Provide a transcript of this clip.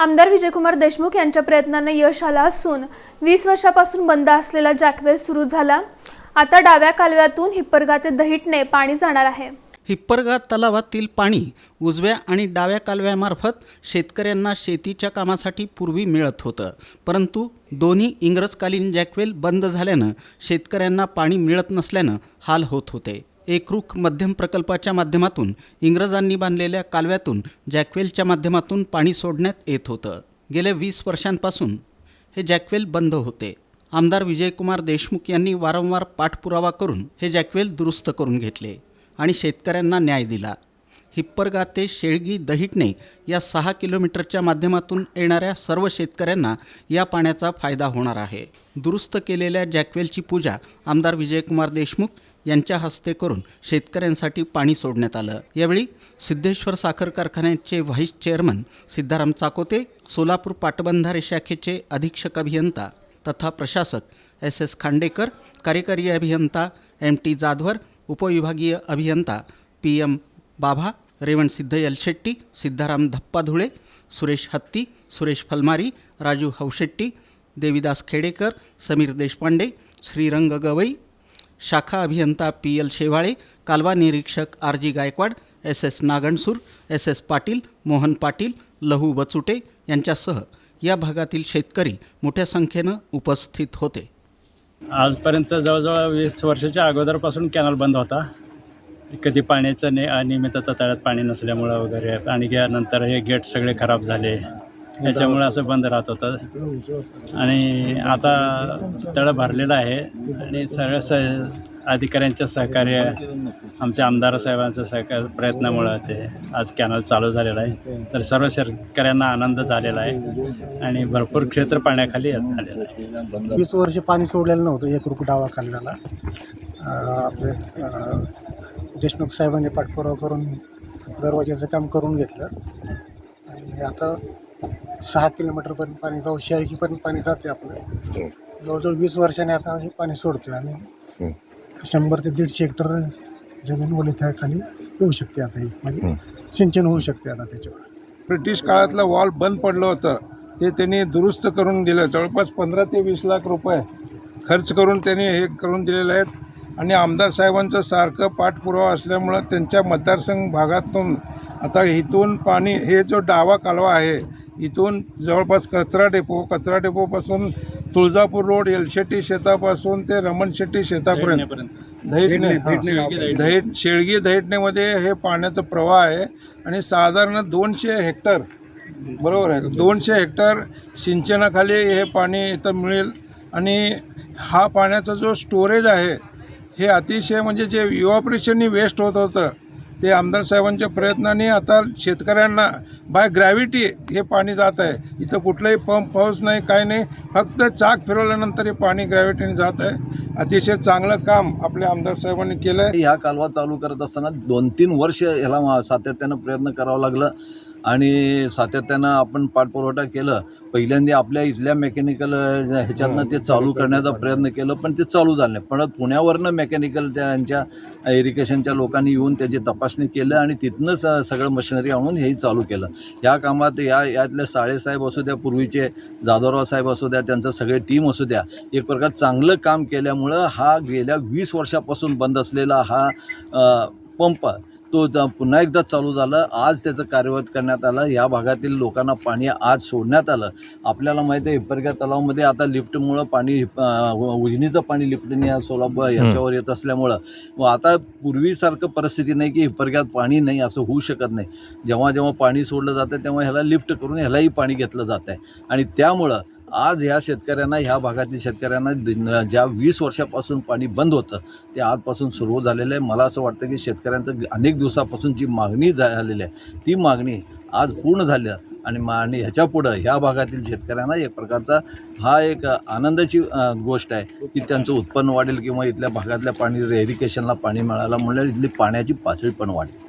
आमदार विजयकुमार देशमुख यांच्या प्रयत्नांना यश आलं असून वीस वर्षापासून बंद असलेला जॅकवेल सुरू झाला. आता डाव्या कालव्यातून हिप्परगा ते दहिटने पाणी जाणार आहे. हिप्परगा तलावातील पाणी उजव्या आणि डाव्या कालव्यामार्फत शेतकऱ्यांना शेतीच्या कामासाठी पूर्वी मिळत होतं. परंतु दोन्ही इंग्रजकालीन जॅकवेल बंद झाल्यानं शेतकऱ्यांना पाणी मिळत नसल्यानं हाल होत होते. एकरूख मध्यम प्रकल्पाच्या माध्यमातून इंग्रजांनी बांधलेल्या कालव्यातून जॅकवेलच्या माध्यमातून पाणी सोडण्यात येत होतं. गेल्या वीस वर्षांपासून हे जॅकवेल बंद होते. आमदार विजयकुमार देशमुख यांनी वारंवार पाठपुरावा करून हे जॅकवेल दुरुस्त करून घेतले आणि शेतकऱ्यांना न्याय दिला. हिप्परगा ते शेळगी दहिटणे या सहा किलोमीटरच्या माध्यमातून येणाऱ्या सर्व शेतकऱ्यांना या पाण्याचा फायदा होणार आहे. दुरुस्त केलेल्या जॅकवेलची पूजा आमदार विजयकुमार देशमुख यांच्या हस्ते करून शेतकऱ्यांसाठी पाणी सोडण्यात आलं. यावेळी सिद्धेश्वर साखर कारखान्याचे व्हाईस चेअरमन सिद्धाराम चाकोते सोलापूर पाटबंधारे शाखेचे अधीक्षक अभियंता तथा प्रशासक एस एस खांडेकर कार्यकारी अभियंता एम टी जाधवर उपविभागीय अभियंता पी एम बाभा रेवणसिद्ध यलशेट्टी सिद्धाराम धप्पाधुळे सुरेश हत्ती सुरेश फलमारी राजू हवशेट्टी देविदास खेडेकर समीर देशपांडे श्रीरंग गवई शाखा अभियंता पी एल शेवाळे कालवा निरीक्षक R G Gaikwad S S Nagansur S S Patil Mohan Patil Lahu Bachute यांच्यासह या भागातील शेतकरी मोठ्या संख्येनं उपस्थित होते. आजपर्यंत जवळजवळ वीस वर्षाच्या अगोदरपासून कॅनल बंद होता. कधी पाण्याचं ने अनियमितता तळ्यात पाणी नसल्यामुळं वगैरे. आणि नंतर हे गेट सगळे खराब झाले. त्याच्यामुळे असं बंद राहत होतं. आणि आता तळं भरलेलं आहे. आणि सगळ्या स अधिकाऱ्यांच्या सहकार्य आमच्या आमदार साहेबांचं सहकार्य प्रयत्नामुळं ते आज कॅनल चालू झालेला आहे. तर सर्व शेतकऱ्यांना आनंद झालेला आहे. आणि भरपूर क्षेत्र पाण्याखाली आलेलं आहे. वीस वर्ष पाणी सोडलेलं नव्हतं एक रुपये डावा कालव्याला आपले देशमुख साहेबांनी पाठपुरावा करून दरवाज्याचं काम करून घेतलं. आणि आता सहा किलोमीटरपर्यंत पाणी जाऊ शहरीपर्यंत पाणी जाते आपलं. जवळजवळ वीस वर्षाने आता हे पाणी सोडतोय आणि शंभर ते दीडशे हेक्टर जमीन ओलिथ्या खाली येऊ शकते आता ही. म्हणजे सिंचन होऊ शकते आता त्याच्यावर. ब्रिटिश काळातलं वॉल बंद पडलं होतं. ते त्यांनी दुरुस्त करून दिलं. जवळपास पंधरा ते वीस लाख रुपये खर्च करून त्यांनी हे करून दिलेले आहेत. आणि आमदार साहेबांचं सारखं पाठपुरावा असल्यामुळं त्यांच्या मतदारसंघ भागातून आता इथून पाणी हे जो डावा कालवा आहे इथून जवळपास कचरा डेपो कचरा डेपोपासून तुळजापूर रोड एलशेट्टी शेतापासून ते रमण शेट्टी शेतापर्यंत. दहिटणे दहिट शेळगी दहिटणेमध्ये हे पाण्याचा प्रवाह आहे आणि साधारण दोनशे हेक्टर बरोबर आहे? दोनशे हेक्टर सिंचनाखाली हे पाणी इथं मिळेल आणि हा पाण्याचा जो स्टोरेज आहे हे अतिशय म्हणजे जे इव्हॉपरेशननी वेस्ट होत होतं ते आमदार साहेबांच्या प्रयत्नाने आता शेतकऱ्यांना बाय ग्रॅव्हिटी हे पाणी जात आहे. इथं कुठलाही पंप पाऊस नाही काय नाही. फक्त चाक फिरवल्यानंतर हे पाणी ग्रॅव्हिटीने जात आहे. अतिशय चांगलं काम आपल्या आमदार साहेबांनी केलं आहे ह्या कालवा चालू करत असताना दोन तीन वर्ष ह्याला मा- सातत्यानं प्रयत्न करावं लागलं. आणि सातत्यानं आपण पाठपुरवठा केलं पहिल्यांदा आपल्या इथल्या मेकॅनिकल ह्याच्यातनं ते चालू करण्याचा प्रयत्न केलं पण ते चालू झालं नाही. पण पुण्यावरनं मेकॅनिकल त्यांच्या इरिगेशनच्या लोकांनी येऊन त्याची तपासणी केलं आणि तिथनं स सगळं मशिनरी आणून हेही चालू केलं. या कामात या यातले साळेसाहेब असू द्या पूर्वीचे जाधवराव साहेब असू द्या त्यांचं सगळे टीम असू द्या एक प्रकार चांगलं काम केल्यामुळं हा गेल्या वीस वर्षापासून बंद असलेला हा पंप तो पुन्हा एकदा चालू झालं. आज त्याचं कार्यवाही करण्यात आलं. या भागातील लोकांना पाणी आज सोडण्यात आलं. आपल्याला माहिती आहे हिप्परगा तलावामध्ये आता लिफ्टमुळं पाणी उजनीचं पाणी लिफ्टने या सोलापूर याच्यावर येत असल्यामुळं. व आता पूर्वीसारखं परिस्थिती नाही की हिप्परग्यात पाणी नाही असं होऊ शकत नाही. जेव्हा जेव्हा पाणी सोडलं जातं तेव्हा ह्याला लिफ्ट करून ह्यालाही पाणी घेतलं जातं आहे आणि त्यामुळं आज ह्या शेतकऱ्यांना ह्या भागातील शेतकऱ्यांना ज्या वीस वर्षापासून पाणी बंद होतं ते आजपासून सुरू झालेलं आहे. मला असं वाटतं की शेतकऱ्यांचं अनेक दिवसापासून जी मागणी झालेली आहे ती मागणी आज पूर्ण झाली आणि मा आणि ह्याच्यापुढं ह्या भागातील शेतकऱ्यांना एक प्रकारचा हा एक आनंदाची गोष्ट आहे की त्यांचं उत्पन्न वाढेल किंवा इथल्या भागातल्या पाणी रेरिकेशनला पाणी मिळायला म्हणल्यावर इथली पाण्याची पातळी पण वाढेल.